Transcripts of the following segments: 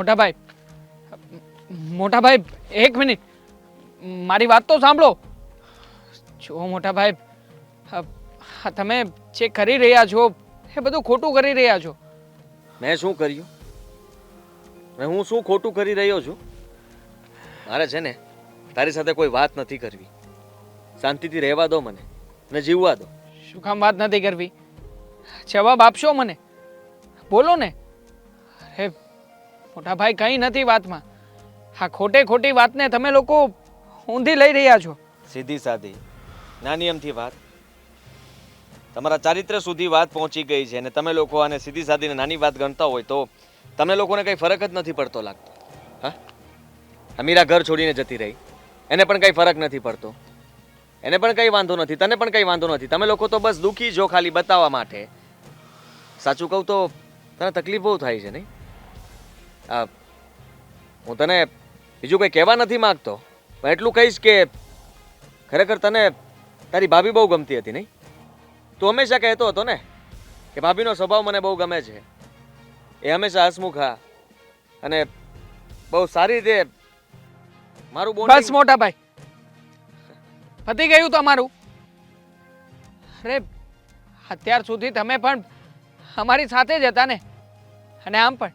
મોટા ભાઈ એક મિનિટ. મારી વાત તો સાંભળો. જો મોટાભાઈ તમે જે કરી રહ્યા છો એ બધું ખોટું કરી રહ્યા છો. મેં શું કર્યું? હું શું ખોટું કરી રહ્યો છું? મારે છે ને તારી સાથે કોઈ વાત નથી કરવી. શાંતિથી રહેવા દો મને ને જીવવા દો. શું કામ વાત નથી કરવી? જવાબ આપશો મને? બોલો ને. મોટા ભાઈ કંઈ નથી વાતમાં. હા ખોટે ખોટી વાતને તમે લોકો ઊંધી લઈ રહ્યા છો. સીધી સાધી. નાની એમથી વાત. તમારા ચારિત્ર સુધી વાત પહોંચી ગઈ છે અને તમે લોકો આને સીધી સાધીને નાની વાત ગણતા હોય તો તમે લોકોને કંઈ ફરક જ નથી પડતો લાગતો. હા? અમીરા ઘર છોડીને જતી રહી. એને પણ કંઈ ફરક નથી પડતો. એને પણ કંઈ વાંધો નથી, તને પણ કંઈ વાંધો નથી. તમે લોકો તો બસ દુઃખી જો ખાલી બતાવવા માટે. સાચું કહું તો તને તકલીફ બહુ થાય છે નહીં? હું તને બીજું કંઈ કહેવા નથી માગતો, પણ એટલું કહીશ કે ખરેખર તને તારી ભાભી બહુ ગમતી હતી, નહીં? તું હંમેશા કહેતો હતો ને કે ભાભીનો સ્વભાવ મને બહુ ગમે છે. એ હંમેશા હસમુખા અને બહુ સારી રીતે મારું બસ bonding- મોટા ભાઈ. પતી ગયું તમારું. અરે, અત્યાર સુધી તમે પણ અમારી સાથે જ હતા ને. અને આમ પણ.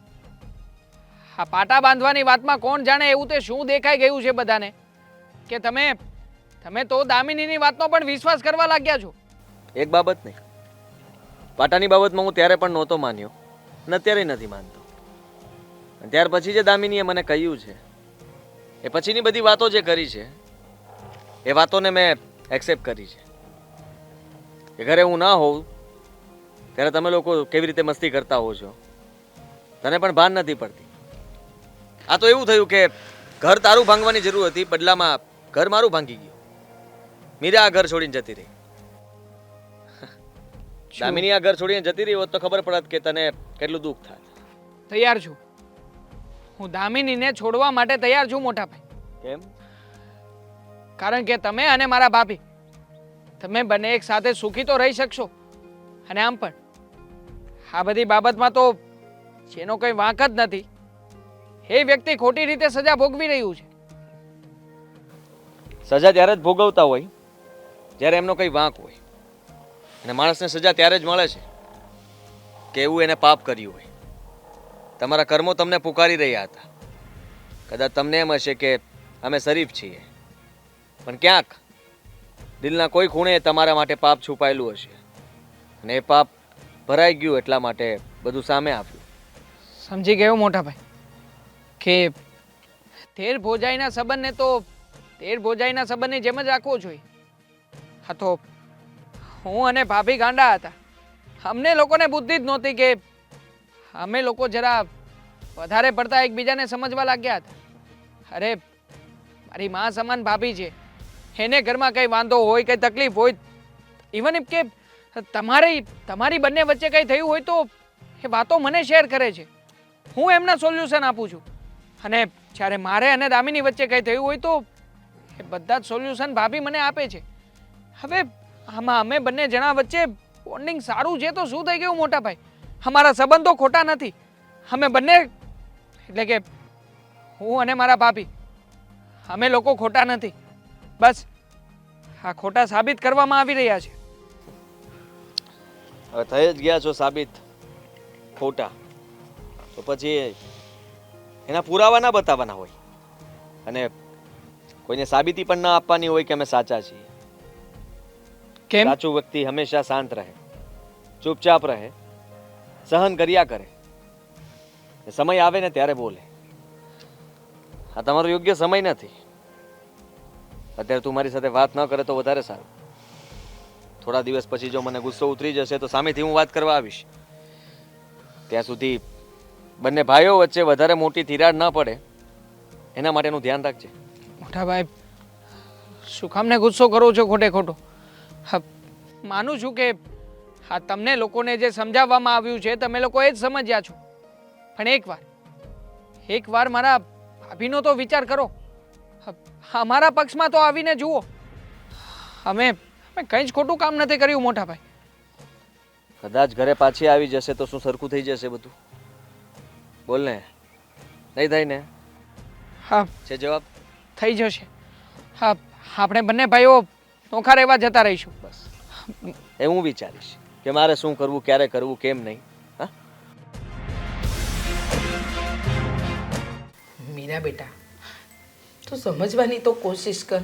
આ પાટા બાંધવાની વાતમાં કોણ જાણે એવું તે શું દેખાઈ ગયું છે બધાને? કે તમે તમે તો દામિનીની વાતનો પણ વિશ્વાસ કરવા લાગ્યા છો. એક બાબત નહીં. પાટાની બાબતમાં હું ત્યારે પણ નહોતો માન્યો અને અત્યારે નથી માનતો. ત્યાર પછી જે દામિનીએ મને કહ્યું છે, એ પછીની બધી વાતો જે કરી છે, એ વાતોને મેં એક્સેપ્ટ કરી છે. કે ઘરે હું ના હોઉં, ત્યારે તમે લોકો કેવી રીતે મસ્તી કરતા હો છો, તને પણ ભાન નથી પડતી. આ તો એવું થયું કે ઘર તારું ભાંગવાની જરૂર હતી બદલામાં ઘર મારું ભાંગી ગયું. મીરા આ ઘર છોડીને જતી રહી. દામિની આ ઘર છોડીને જતી રહી હોત તો ખબર પડત કે તને કેટલું દુઃખ થાય. તૈયાર છું. હું દામિનીને છોડવા માટે તૈયાર છું મોટા ભાઈ. કેમ? કારણ કે તમે અને મારા ભાભી તમે બંને એક સાથે સુખી તો રહી શકશો. અને આમ પણ. આ બધી બાબતમાં તો જેનો કોઈ વાંક જ નથી. એ વ્યક્તિ ખોટી રીતે સજા ભોગવી રહ્યું છે. સજા ત્યારે જ ભોગવતા હોય જ્યારે એમનો કંઈ વાંક હોય. અને માણસને સજા ત્યારે જ મળે છે કે એવું એને પાપ કર્યું હોય. તમારા કર્મો તમને પુકારી રહ્યા હતા. કદાચ તમને એમ હશે કે અમે શરીફ છીએ. પણ ક્યાંક દિલના કોઈ ખૂણે તમારા માટે પાપ છુપાયેલું હશે. અને એ પાપ ભરાઈ ગયું એટલા માટે બધું સામે આવ્યું. સમજી ગયો મોટા ભાઈ કે તેર ભોજાઈના સંબંધને તો તેર ભોજાઈના સંબંધની જેમ જ રાખવો જોઈએ. હા તો હું અને ભાભી ગાંડા હતા. અમને લોકોને બુદ્ધિ જ નહોતી કે અમે લોકો જરા વધારે પડતા એકબીજાને સમજવા લાગ્યા હતા. અરે, મારી મા સમાન ભાભી છે. એને ઘરમાં કંઈ વાંધો હોય, કંઈ તકલીફ હોય ઇવન કે તમારી તમારી બંને વચ્ચે કંઈ થયું હોય તો એ વાતો મને શેર કરે છે. હું એમના સોલ્યુશન આપું છું. અને જ્યારે મારે અને દામિની વચ્ચે કંઈ થયું હોય તો એ બધા જ સોલ્યુશન ભાભી મને આપે છે. હવે આમાં અમે બંને જણા વચ્ચે બોન્ડિંગ સારું છે તો શું થઈ ગયું મોટા ભાઈ? અમારા સંબંધો ખોટા નથી. અમે બંને, એટલે કે હું અને મારા ભાભી, અમે લોકો ખોટા નથી. બસ, આ ખોટા સાબિત કરવામાં આવી રહ્યા છે. થઈ જ ગયા છો સાબિત. ખોટા. તો પછી એના પુરાવા ના બતાવવાના હોય. અને કોઈને સાબિતી પણ ના આપવાની હોય કે અમે સાચા છીએ. કેમ? સાચું વ્યક્તિ હંમેશા શાંત રહે ચૂપચાપ રહે સહન કર્યા કરે. સમય આવે ને ત્યારે બોલે. આ તમારો યોગ્ય સમય નથી. અત્યારે તું મારી સાથે વાત ન કરે તો વધારે સારું. થોડા દિવસ પછી જો મને ગુસ્સો ઉતરી જશે તો સામેથી હું વાત કરવા આવીશ. ત્યાં સુધી બંને ભાઈઓ વચ્ચે વધારે મોટી તિરાડ ન પડે. એના માટેનું ધ્યાન રાખજે. મોટા ભાઈ શું કામને ગુસ્સો કરો છો ખોટે ખોટો? માનું છું કે હા તમને લોકોને જે સમજાવવામાં આવ્યું છે તમે લોકો એ જ સમજ્યા છો. પણ એકવાર એકવાર મારા ભાભીનો તો વિચાર કરો. અમારા પક્ષમાં તો આવીને જુઓ. અમે અમે કંઈ જ ખોટું કામ નથી કર્યું મોટા ભાઈ. કદાચ ઘરે પાછી આવી જશે તો શું સરખું થઈ જશે બધું? બોલ ને નહીં થાય ને? હા. છે જવાબ? થઈ જશે. હા આપણે બંને ભાઈઓ નોખા રહેવા જતા રહીશું. બસ. એ હું વિચારીશ કે મારે શું કરવું ક્યારે કરવું કેમ નહીં. હા? મીરા બેટા તું સમજવાની તો કોશિશ કર.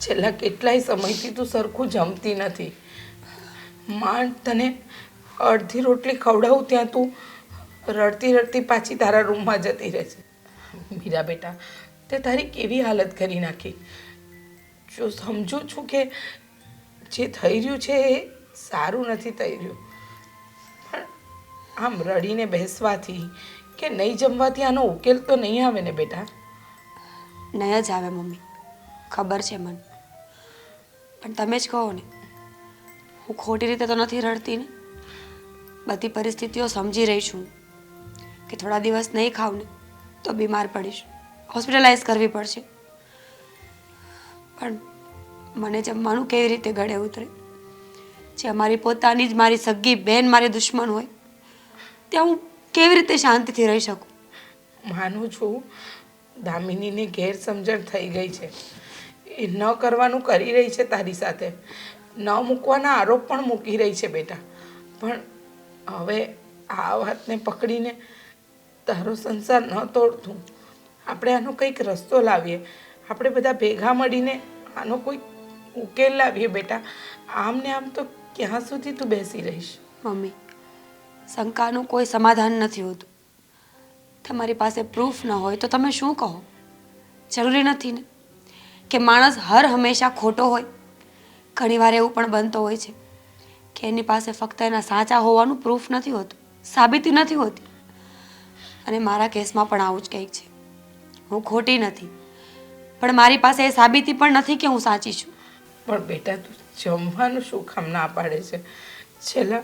છેલ્લા કેટલાય સમયથી તું સરખું જમતી નથી. માંડ તને અડધી રોટલી ખવડાવું ત્યાં તું રડતી રડતી પાછી તારા રૂમમાં જતી રહે છે. મીરા બેટા, તે તારી કેવી હાલત કરી નાખી? જો સમજુ છું કે જે થઈ રહ્યું છે એ સારું નથી થઈ રહ્યું. પણ આમ રડીને બેસવાથી કે નહીં જમવાથી આનો ઉકેલ તો નહીં આવે ને બેટા? નહીં જ આવે મમ્મી. ખબર છે મને. પણ તમે જ કહો ને, હું ખોટી રીતે તો નથી રડતી ને? બધી પરિસ્થિતિઓ સમજી રહી છું કે થોડા દિવસ નહીં ખાવ ને, તો બીમાર પડીશ. હોસ્પિટલાઇઝ કરવી પડશે. પણ મને જમવાનું કેવી રીતે ગળે ઉતરે? જે અમારી પોતાની જ મારી સગી બહેન મારી દુશ્મન હોય, ત્યાં હું કેવી રીતે શાંતિથી રહી શકું? માનું છું, દામિનીને ગેરસમજણ થઈ ગઈ છે. એ ન કરવાનું કરી રહી છે તારી સાથે. ન મૂકવાના આરોપ પણ મૂકી રહી છે બેટા. પણ હવે આ વાતને પકડીને તારો સંસાર ન તોડતું. આપણે આનો કંઈક રસ્તો લાવીએ. આપણે બધા ભેગા મળીને આનો કોઈ ઉકેલ લાવીએ બેટા. આમ ને આમ તો ક્યાં સુધી તું બેસી રહીશ? મમ્મી, શંકાનું કોઈ સમાધાન નથી હોતું. તમારી પાસે પ્રૂફ ન હોય તો તમે શું કહો? જરૂરી નથી ને? કે માણસ હર હંમેશા ખોટો હોય. ઘણીવાર એવું પણ બનતો હોય છે કે એની પાસે ફક્ત એના સાચા હોવાનું પ્રૂફ નથી હોતું. સાબિતી નથી હોતી. અને મારા કેસમાં પણ આવું જ કંઈક છે. હું ખોટી નથી. પણ મારી પાસે એ સાબિતી પણ નથી કે હું સાચી છું. પણ બેટા તું જમવાનું શું કામ ના પાડે છે? છેલ્લા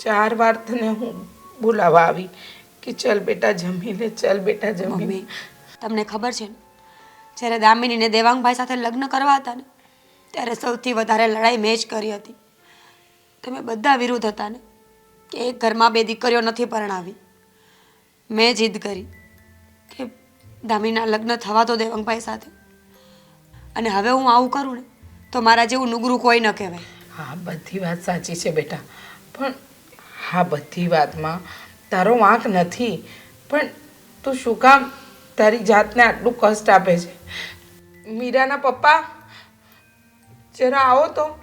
ચાર વાર તને હું બોલાવા આવી કે ચલ બેટા જમી લે ચલ બેટા જમી લે. તમને ખબર છે ને? જ્યારે દામિનીને દેવાંગભાઈ સાથે લગ્ન કરવા હતા ને ત્યારે સૌથી વધારે લડાઈ મેં જ કરી હતી. તમે બધા વિરુદ્ધ હતા ને? કે એક ઘરમાં બે દીકરીઓ નથી પરણાવી. મેં જીદ કરી કે દામિનીના લગ્ન થવા તો દેવંગભાઈ સાથે. અને હવે હું આવું કરું ને, તો મારા જેવું નુગરું કોઈ ન કહેવાય. હા, બધી વાત સાચી છે બેટા. પણ હા, બધી વાતમાં તારો વાંક નથી. પણ તું શું કામ તારી જાતને આટલું કષ્ટ આપે છે? મીરાના પપ્પા, જરા આવો તો.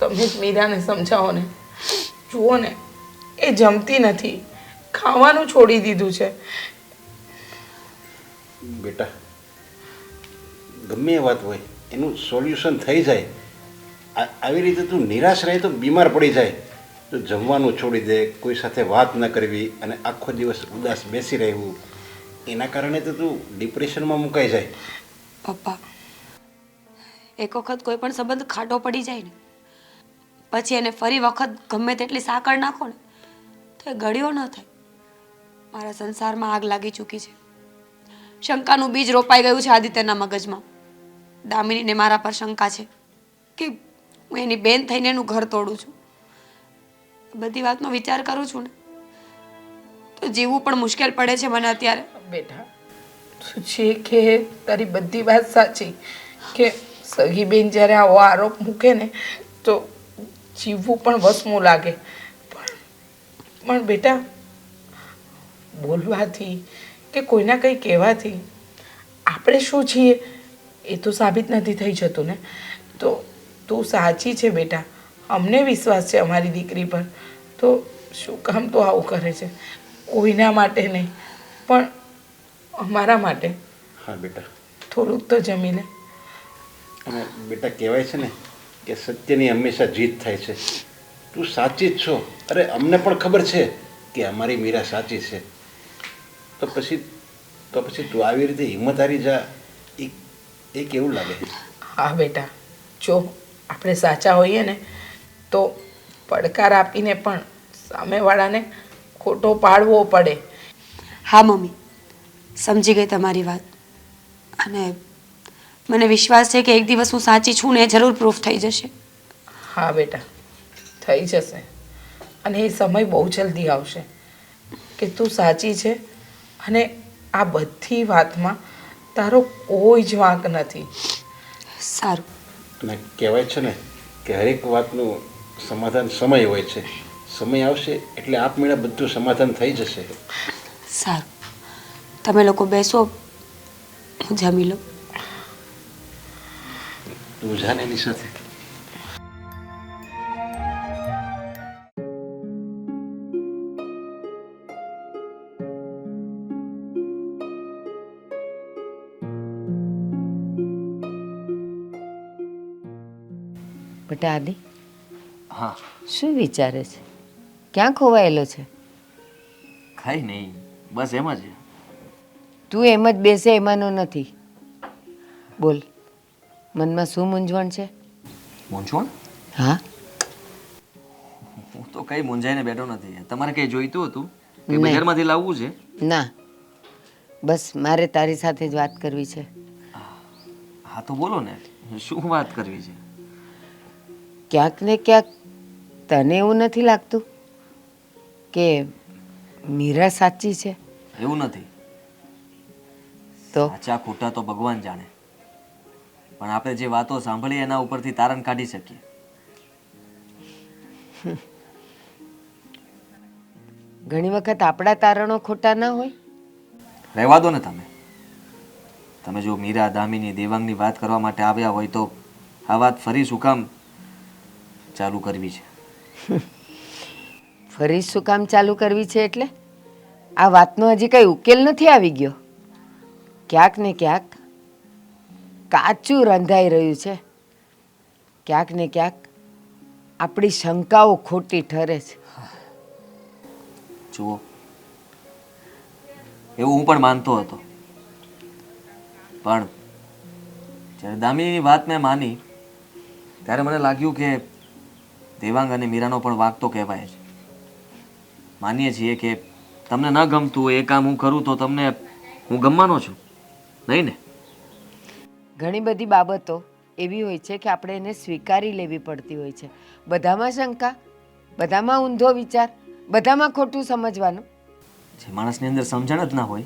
તમે જ મીરાને સમજાવો ને. જુઓ ને એ જમતી નથી. ખાવાનું છોડી દીધું છે. બેટા ગમે એ વાત હોય એનું સોલ્યુશન થઈ જાય. આવી રીતે તું નિરાશ રહે તો બીમાર પડી જાય. તો જમવાનું છોડી દે કોઈ સાથે વાત ન કરવી અને આખો દિવસ ઉદાસ બેસી રહેવું. એના કારણે તો તું ડિપ્રેશનમાં મુકાઈ જાય. પપ્પા એક વખત કોઈ પણ સંબંધ ખાટો પડી જાય ને પછી એને ફરી વખત ગમે તેટલી સાકળ નાખો ને, તો એ ગળ્યો ન થાય. મારા સંસારમાં આગ લાગી ચૂકી છે. શંકાનું બીજ રોપાઈ ગયું છે આદિત્યના મગજમાં. દામિનીને મારા પર શંકા છે કે હું એની બેન થઈને એનું ઘર તોડું છું. બધી વાતનો વિચાર કરું છું ને, તો જીવવું પણ મુશ્કેલ પડે છે મને અત્યારે. બેટા છે કે તારી બધી વાત સાચી કે સગી બેન જ્યારે આવો આરોપ મૂકે ને, તો જીવવું પણ વસમું લાગે. પણ પણ બેટા બોલવાથી કે કોઈના કંઈ કહેવાથી આપણે શું છીએ એ તો સાબિત નથી થઈ જતું ને. તો તું સાચી છે બેટા. અમને વિશ્વાસ છે અમારી દીકરી પર. તો શું કામ તો આવું કરે છે? કોઈના માટે નહીં પણ અમારા માટે. હા બેટા. થોડુંક તો જમી લે. અને બેટા કહેવાય છે ને કે સત્યની હંમેશા જીત થાય છે. તું સાચી જ છો. અરે અમને પણ ખબર છે કે અમારી મીરા સાચી છે. તો પછી તો પછી તું આવી રીતે હિંમત હારી જા. એ એ કેવું લાગે. હા બેટા. જો આપણે સાચા હોઈએ ને તો પડકાર આપીને પણ સામેવાળાને ખોટો પાડવો પડે. હા મમ્મી. સમજી ગઈ તમારી વાત. અને મને વિશ્વાસ છે કે એક દિવસ હું સાચી છું ને એ જરૂર પ્રૂફ થઈ જશે. હા બેટા થઈ જશે. અને એ સમય બહુ જલ્દી આવશે કે તું સાચી છે અને આ બધી વાતમાં તારો કોઈ જ વાંક નથી. સારું. અને કહેવાય છે ને કે હરેક વાતનું સમાધાન સમય હોય છે. સમય આવશે એટલે આપમેળે બધું સમાધાન થઈ જશે. સારું. તમે લોકો બેસો હું જમી લઉં. તું જાને એની સાથે. બેટા આદિ હા. શું વિચારે છે? ક્યાં ખોવાયેલો છે? ખાઈ નહીં. બસ એમ જ. તું એમ જ બેસે એમાંનો નથી. બોલ. મનમાં શું મૂંઝવણ છે? મૂંઝવણ? હા. હું તો કઈ મૂંઝાઈને બેઠો નથી. તમારે કઈ જોઈતું હતું? કે બજારમાંથી લાવવું છે? ના. બસ મારે તારી સાથે જ વાત કરવી છે. હા તો બોલો ને શું વાત કરવી છે? ક્યાંક ને ક્યાંક તને એવું નથી લાગતું કે મીરા સાચી છે? એવું નથી. તો? સાચા ખોટા તો ભગવાન જાણે. પણ આપણે જે વાતો સાંભળી એના ઉપરથી તારણ કાઢી શકીએ. ઘણી વખત આપણા તારણો ખોટા ના હોય? રહેવા દો ને તમે. તમે જો મીરા દામિની દેવાંગની વાત કરવા માટે આવ્યા હોય તો આ વાત ફરી શું કામ ચાલુ કરવી છે. ફરી શું કામ ચાલુ કરવી છે એટલે? આ વાતનો હજી કઈ ઉકેલ નથી આવી ગયો? ક્યાંક ને ક્યાંક કાચું રંધાઈ રહ્યું છે. ક્યાંક ને ક્યાંક આપણી શંકાઓ ખોટી ઠરે છે. જુઓ. એવું હું પણ માનતો હતો. પણ જ્યારે દામિનીની વાત મેં માની, ત્યારે મને લાગ્યું કે દેવાંગ અને મીરાનો પણ વાક તો કહેવાય છે માનીએ છીએ કે તમને ન ગમતું એ કામ હું કરું તો તમને હું ગમવાનો છું. નહીં ને? ઘણી બધી બાબતો એવી હોય છે કે આપણે એને સ્વીકારી લેવી પડતી હોય છે. બધામાં શંકા બધામાં ઊંધો વિચાર બધામાં ખોટું સમજવાનું. જે માણસની અંદર સમજણ જ ના હોય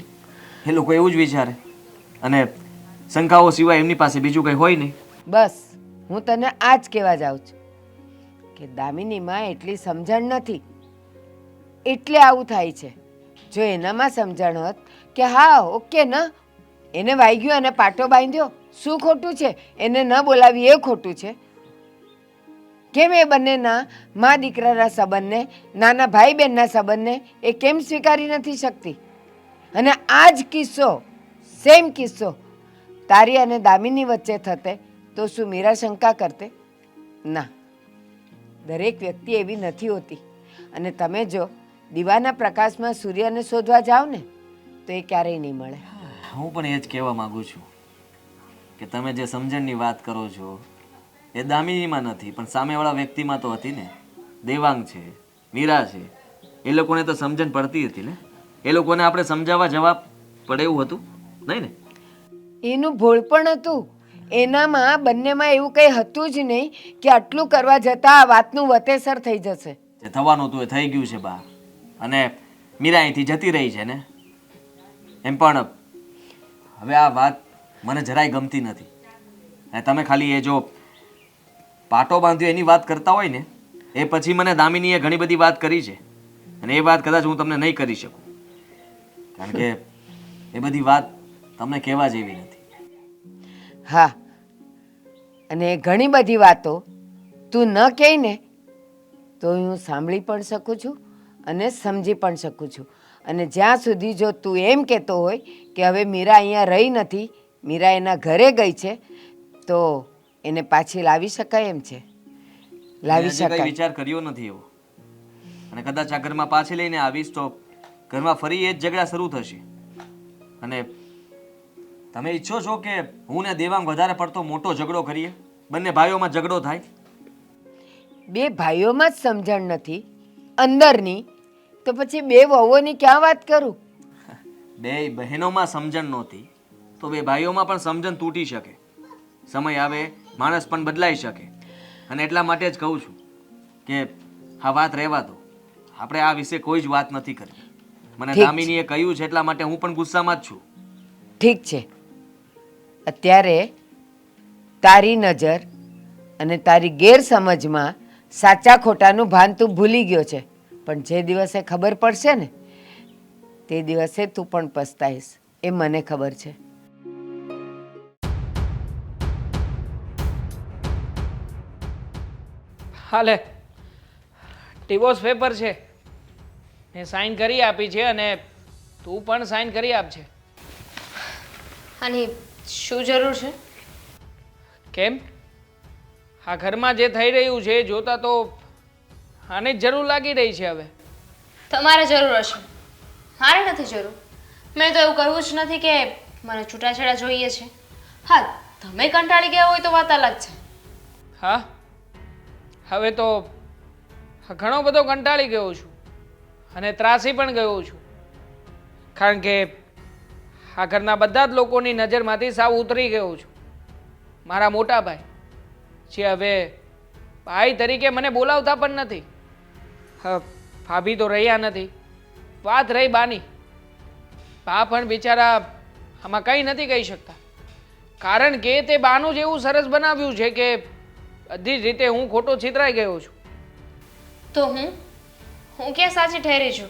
એ લોકો એવું જ વિચારે. અને શંકાઓ સિવાય એમની પાસે બીજું કંઈ હોય નહીં. બસ હું તને આ જ કહેવા જાઉં છું કે દામિનીમાં એટલી સમજણ નથી. એટલે આવું થાય છે. જો એનામાં સમજણ હોત કે હા ઓકે ન એને વાગ્યું અને પાટો બાંધ્યો શું ખોટું છે? એને ન બોલાવી એ ખોટું છે. કેમ એ બંનેના, મા દીકરાના સંબંધને, નાના ભાઈ બહેનના સંબંધને એ કેમ સ્વીકારી નથી શકતી? અને આ જ કિસ્સો સેમ કિસ્સો, તારી અને દામિની વચ્ચે થતે તો શું મીરા શંકા કરતે? ના. દરેક વ્યક્તિ એવી નથી હોતી. અને તમે જો, દીવાના પ્રકાશમાં સૂર્યને શોધવા જાઓ ને તો એ ક્યારેય નહીં મળે. હું પણ એ જ કહેવા માગું છું. કે તમે જે સમજણની વાત કરો છો એ દામિનીમાં નથી પણ સામેવાળા વ્યક્તિમાં તો હતી ને. દેવાંગ છે મીરા છે. એ લોકોને તો સમજણ પડતી હતી ને. એ લોકોને આપણે સમજાવવા જવાબ પડે એવું હતું નહીં ને? એનું ભોળપણ હતું. એનામાં બંનેમાં એવું કંઈ હતું જ નહીં કે આટલું કરવા જતાં આ વાતનું વતેસર થઈ જશે. જે થવાનું હતું એ થઈ ગયું છે બા. અને મીરા અહીંથી જતી રહી છે ને. એમ પણ હવે આ વાત મને જરાય ગમતી નથી. અને તમે ખાલી એ જો પાટો બાંધ્યો એની વાત કરતા હોય ને, એ પછી મને દામિનીએ ઘણી બધી વાત કરી છે. અને એ વાત કદાચ હું તમને નહીં કરી શકું. કારણ કે એ બધી વાત તમને કહેવા જેવી નથી. હા, અને ઘણી બધી વાતો તું ન કહે ને, તો હું સાંભળી પણ શકું છું અને સમજી પણ શકું છું. અને જ્યાં સુધી જો તું એમ કહેતો હોય કે હવે મીરા અહીંયા રહી નથી મીરા એના ઘરે ગઈ છે તો એને પાછી લાવી શકાય એમ છે? લાવી શકાય. વિચાર કર્યો નથી એવો. અને કદાચ આ ઘરમાં પાછી લઈને આવીશ તો ઘરમાં ફરી એ જ ઝઘડા શરૂ થશે. અને તમે ઈચ્છો છો કે હું ને દેવાંગ વધારે પડતો મોટો ઝઘડો કરીએ? બંને ભાઈઓમાં ઝઘડો થાય? બે ભાઈઓમાં જ સમજણ નથી અંદરની. તો પછી બે વહુઓની ક્યાં વાત કરું? બે બહેનોમાં સમજણ નહોતી. તો બે ભાઈઓમાં પણ સમજણ તૂટી શકે. સમય આવે માણસ પણ બદલાઈ શકે. અને એટલા માટે જ કહું છું કે હા વાત રહેવા દો. આપણે આ વિશે કોઈ જ વાત નથી કરી. મને દામિનીએ કહ્યું છે એટલા માટે હું પણ ગુસ્સામાં જ છું. ઠીક છે. અત્યારે તારી નજર અને તારી ગેરસમજમાં સાચા ખોટાનું ભાન તું ભૂલી ગયો છે. પણ જે દિવસે ખબર પડશે ને તે દિવસે તું પણ પસ્તાઈશ. એ મને ખબર છે. હાલે. ડિવોર્સ પેપર છે. મેં સાઈન કરી આપી છે અને તું પણ સાઈન કરી આપજે. અને શું જરૂર છે? કેમ? આ ઘરમાં જે થઈ રહ્યું છે જોતા તો આને જરૂર લાગી રહી છે હવે. તમારે જરૂર હશે. મારે નથી જરૂર. મેં તો એવું કહ્યું જ નથી કે મને છૂટાછેડા જોઈએ છે. હા તમે કંટાળી ગયા હોય તો વાત અલગ છે. હા? હવે તો ઘણો બધો કંટાળી ગયો છું અને ત્રાસી પણ ગયો છું. કારણ કે આ ઘરના બધા જ લોકોની નજરમાંથી સાવ ઉતરી ગયો છું. મારા મોટા ભાઈ, જે હવે ભાઈ તરીકે મને બોલાવતા પણ નથી. ભાભી તો રહ્યા નથી. વાત રહી બાની. બા પણ બિચારા આમાં કંઈ નથી કહી શકતા. કારણ કે તે બાનું જ એવું સરસ બનાવ્યું છે કે બધી જ રીતે હું ખોટો છિતરાઈ ગયો છું. તો હું? હું ક્યાં સાચી ઠેરી છું?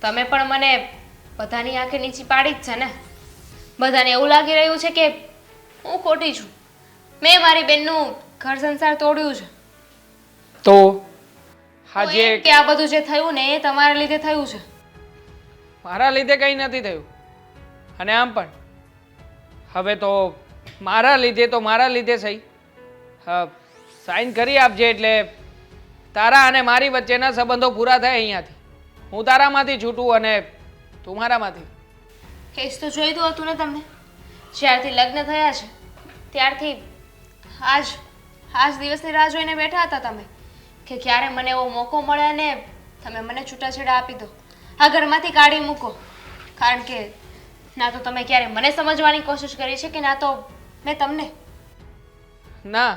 તમે પણ મને બધાની આંખે નીચી પાડી જ છે ને? બધાને એવું લાગી રહ્યું છે કે હું ખોટી છું. મેં મારી બેનનું ઘર સંસાર તોડ્યું છે. તો? હા જે કે આ બધું જે થયું ને એ તમારા લીધે થયું છે. મારા લીધે કંઈ નથી થયું. અને આમ પણ. હવે તો મારા લીધે તો મારા લીધે સહી. હા સાઈન કરી આપજે એટલે તારા અને મારી વચ્ચેના સંબંધો પૂરા થાય અહીંયાથી. હું તારામાંથી છૂટું અને તું મારામાંથી. જ તો જોઈતું હતું ને તમને. જ્યારથી લગ્ન થયા છે ત્યારથી આજ આજ દિવસની રાહ જોઈને બેઠા હતા તમે કે ક્યારે મને એવો મોકો મળે અને તમે મને છૂટાછેડા આપી દો. આ ઘરમાંથી કાઢી મૂકો. કારણ કે ના તો તમે ક્યારે મને સમજવાની કોશિશ કરી છે કે ના તો મેં તમને? ના.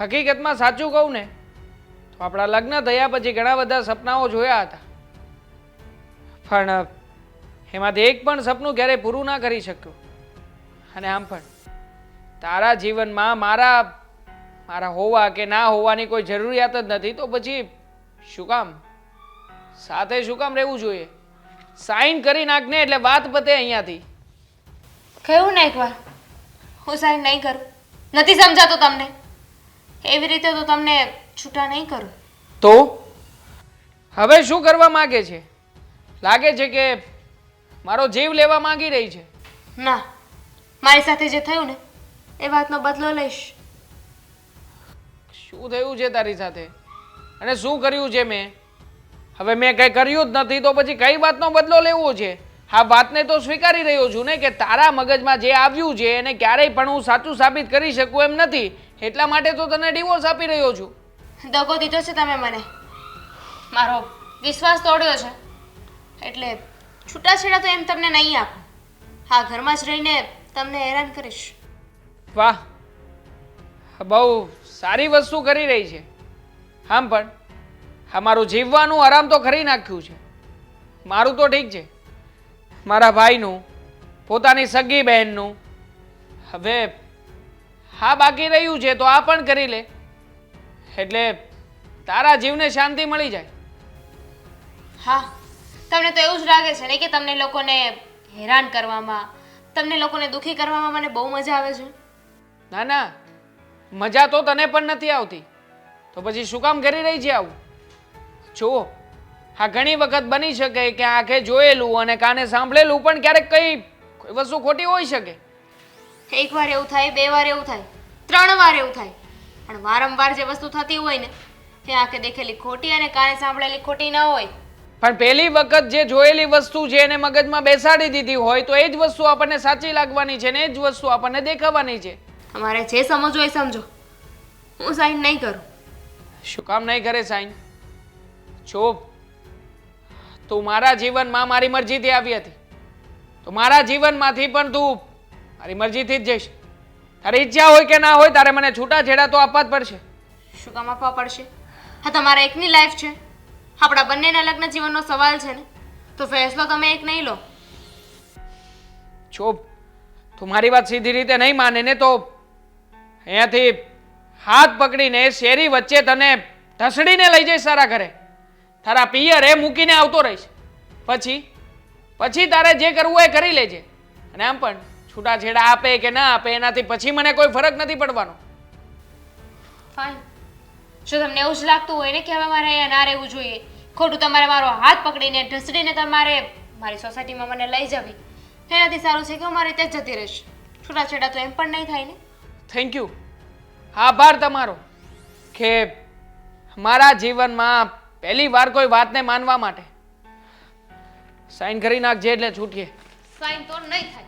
હકીકતમાં સાચું કહું ને, તો આપણા લગ્ન થયા પછી ઘણા બધા સપનાઓ જોયા હતા. પણ, એમાંથી એક પણ સપનું ક્યારેય પૂરું ના કરી શક્યું. અને આમ પણ, તારા જીવનમાં મારા મારા હોવા કે ના હોવાની કોઈ જરૂરિયાત જ નથી, તો પછી શું કામ? સાથે શું કામ રહેવું જોઈએ? સાઈન કરી નાખને એટલે વાત પતે અહીંયાથી. કહ્યું ને એકવાર, હું સાઈન નહીં કરું. નથી સમજાતું તમને. એવી રીતે તો તમને છૂટા નહીં કરું. તો? હવે શું કરવા માંગે છે? લાગે છે કે મારો જીવ લેવા માંગી રહી છે. ના મારી સાથે જે થયું ને એ વાતનો બદલો લઈશ. શું થયું છે તારી સાથે? અને શું કર્યું છે મેં? હવે મેં કંઈ કર્યું જ નથી તો પછી કઈ વાતનો બદલો લેવો છે? હા વાતને તો સ્વીકારી રહ્યો છું ને કે તારા મગજમાં જે આવ્યું છે એને ક્યારેય પણ હું સાચું સાબિત કરી શકું એમ નથી. એટલા માટે તો તને ડિવોર્સ આપી રહ્યો છું. દગો દીધો છે તમે મને. મારો વિશ્વાસ તોડ્યો છે. એટલે છૂટાછેડા તો એમ તમને નહીં આપું. હા ઘરમાં જ રહીને તમને હેરાન કરીશ. વાહ બહુ સારી વસ્તુ કરી રહી છે. આમ પણ હા મારું જીવવાનું આરામ તો કરી નાખ્યું છે. મારું તો ઠીક છે. મારા ભાઈનું પોતાની સગી બહેનનું હવે હા બાકી રહ્યું છે તો આ પણ કરી લે. એટલે તારા જીવને શાંતિ મળી જાય. હા તમને તો એવું જ લાગે છે ને કે તમને લોકોને હેરાન કરવામાં તમને લોકોને દુખી કરવામાં મને બહુ મજા આવે છે? ના ના મજા તો તને પણ નથી આવતી. તો પછી શું કામ કરી રહી છે આવું? જુઓ હા ઘણી વખત બની શકે કે આંખે જોયેલું અને કાને સાંભળેલું પણ ક્યારેક કંઈ વસ્તુ ખોટી હોઈ શકે. એક વાર એવું થાય બે વાર એવું થાય ત્રણ વાર એવું થાય. પણ વારંવાર જે વસ્તુ થતી હોય ને એ આંખે દેખેલી ખોટી અને કાને સાંભળેલી ખોટી ના હોય. પણ પહેલી વખત જે જોયેલી વસ્તુ છે એને મગજમાં બેસાડી દીધી હોય તો એ જ વસ્તુ આપણને સાચી લાગવાની છે ને એ જ વસ્તુ આપણને દેખાવાની છે. તમારે જે સમજવું એ સમજો. હું સાઈન નહીં કરું. શું કામ નહીં કરે સાઈન? જો તું મારા જીવનમાં મારી મરજીથી આવી હતી. તો મારા જીવનમાંથી પણ તું મારી મરજીથી જ જઈશ. તારી ઈચ્છા હોય કે ના હોય તારે મને છૂટા છેડા તો આપવા જ પડશે. શું કામ આપવા પડશે? હા તમારા એકની લાઈફ છે. આપણા બંનેના લગ્ન જીવનનો સવાલ છે ને. તો ફેસલો તમે એક નહીં લો. જો તું મારી વાત સીધી રીતે નહીં માને ને તો અહીંયાથી હાથ પકડીને શેરી વચ્ચે તને ઢસડીને લઈ જઈશ તારા ઘરે. તારા પિયરે મૂકીને આવતો રહીશ. પછી પછી તારે જે કરવું હોય એ કરી લેજે. અને આમ પણ છૂટાછેડા આપે કે ના આપે એનાથી પછી મને કોઈ ફરક નથી પડવાનો. ફાઇન જો તમને એવું જ લાગતું હોય ને કે હવે મારે અહીંયા ના રહેવું જોઈએ ખોટું તમારે મારો હાથ પકડીને ઢસડીને તમારે મારી સોસાયટીમાં મને લઈ જવી. એનાથી સારું છે કે હું મારી રીતે જતી રહીશ. છૂટાછેડા તો એમ પણ નહીં થાય ને. થેન્ક યુ આભાર તમારો કે મારા જીવનમાં પહેલી વાર કોઈ વાતને માનવા માટે. સાઈન કરી નાખજે એટલે છૂટીએ. સાઈન તો નહીં થાય.